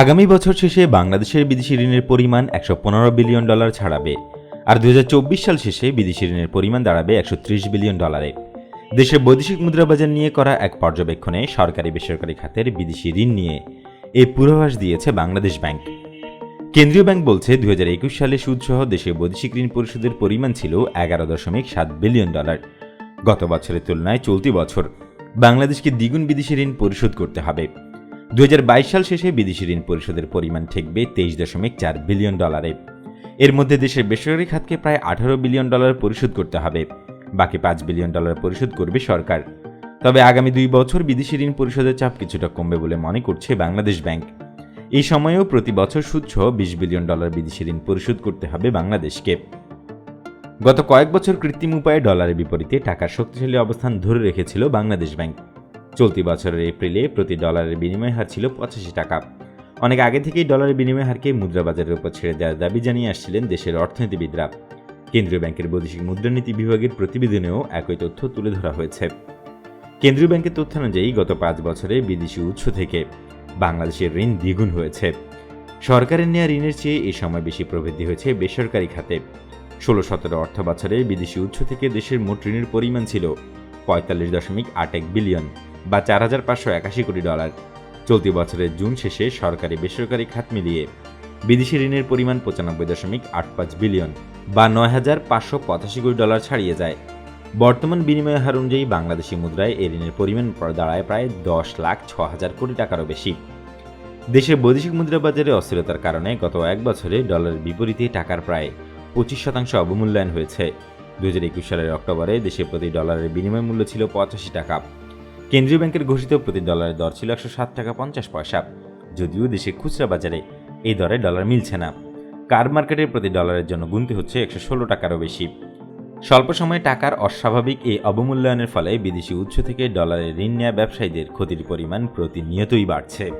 আগামী বছর শেষে বাংলাদেশের বিদেশি ঋণের পরিমাণ একশো পনেরো বিলিয়ন ডলার ছাড়াবে, আর দুই হাজার চব্বিশ সাল শেষে বিদেশি ঋণের পরিমাণ দাঁড়াবে একশো ত্রিশ বিলিয়ন ডলারে। দেশের বৈদেশিক মুদ্রাবাজার নিয়ে করা এক পর্যবেক্ষণে সরকারি বেসরকারি খাতের বিদেশি ঋণ নিয়ে এই পূর্বাভাস দিয়েছে বাংলাদেশ ব্যাংক। কেন্দ্রীয় ব্যাংক বলছে, দুই হাজার একুশ সালে সুদসহ দেশে বৈদেশিক ঋণ পরিশোধের পরিমাণ ছিল এগারো দশমিক সাত বিলিয়ন ডলার। গত বছরের তুলনায় চলতি বছর বাংলাদেশকে দ্বিগুণ বিদেশি ঋণ পরিশোধ করতে হবে। দুই হাজার বাইশ সাল শেষে বিদেশি ঋণ পরিশোধের পরিমাণ ঠেকবে তেইশ দশমিক চার বিলিয়ন ডলারে। এর মধ্যে দেশের বেসরকারি খাতকে প্রায় আঠারো বিলিয়ন ডলার পরিশোধ করতে হবে। বাকি পাঁচ বিলিয়ন ডলার পরিশোধ করবে সরকার। তবে আগামী দুই বছর বিদেশি ঋণ পরিশোধের চাপ কিছুটা কমবে বলে মনে করছে বাংলাদেশ ব্যাংক। এই সময়েও প্রতি বছর সুদসহ বিশ বিলিয়ন ডলার বিদেশি ঋণ পরিশোধ করতে হবে বাংলাদেশকে। গত কয়েক বছর কৃত্রিম উপায়ে ডলারের বিপরীতে টাকার শক্তিশালী অবস্থান ধরে রেখেছিল বাংলাদেশ ব্যাংক। চলতি বছরের এপ্রিলে প্রতি ডলারের বিনিময় হার ছিল পঁচাশি টাকা। অনেক আগে থেকেই ডলারের বিনিময় হারকে মুদ্রাবাজারের উপর ছেড়ে দেওয়ার দাবি জানিয়ে আসছিলেন দেশের অর্থনীতিবিদরা। কেন্দ্রীয় ব্যাংকের বৈদেশিক মুদ্রানীতি বিভাগের প্রতিবেদনেও একই তথ্য তুলে ধরা হয়েছে। কেন্দ্রীয় ব্যাংকের তথ্য অনুযায়ী গত পাঁচ বছরে বিদেশি উৎস থেকে বাংলাদেশের ঋণ দ্বিগুণ হয়েছে। সরকারের নেওয়া ঋণের চেয়ে এই সময় বেশি প্রবৃদ্ধি হয়েছে বেসরকারি খাতে। ষোলো সতেরো অর্থ বছরে বিদেশি উৎস থেকে দেশের মোট ঋণের পরিমাণ ছিল পঁয়তাল্লিশ দশমিক আট এক বিলিয়ন। বা চার হাজার পাঁচশো একাশি কোটি ডলার। চলতি বছরের জুন শেষে সরকারি বেসরকারি খাত মিলিয়ে বিদেশি ঋণের পরিমাণ পঁচানব্বই দশমিক আট পাঁচ বিলিয়ন বা নয় হাজার পাঁচশো পঁচাশি কোটি ডলার ছাড়িয়ে যায়। বর্তমান বিনিময় হার অনুযায়ী বাংলাদেশি মুদ্রায় এই ঋণের পরিমাণ দাঁড়ায় প্রায় দশ লাখ ছ হাজার কোটি টাকারও বেশি। দেশের বৈদেশিক মুদ্রা বাজারে অস্থিরতার কারণে গত এক বছরে ডলারের বিপরীতে টাকার প্রায় পঁচিশ শতাংশ অবমূল্যায়ন হয়েছে। দু হাজার একুশ সালের অক্টোবরে দেশে প্রতি ডলারের বিনিময় মূল্য ছিল পঁচাশি টাকা। কেন্দ্রীয় ব্যাংকের ঘোষিত প্রতি ডলারের দর ছিল একশো সাত টাকা পঞ্চাশ পয়সা। যদিও দেশে খুচরা বাজারে এই দরে ডলার মিলছে না। কার মার্কেটের প্রতি ডলারের জন্য গুনতে হচ্ছে একশো ষোলো টাকারও বেশি। স্বল্প সময়ে টাকার অস্বাভাবিক এই অবমূল্যায়নের ফলে বিদেশি উৎস থেকে ডলারের ঋণ নেওয়া ব্যবসায়ীদের ক্ষতির পরিমাণ প্রতিনিয়তই বাড়ছে।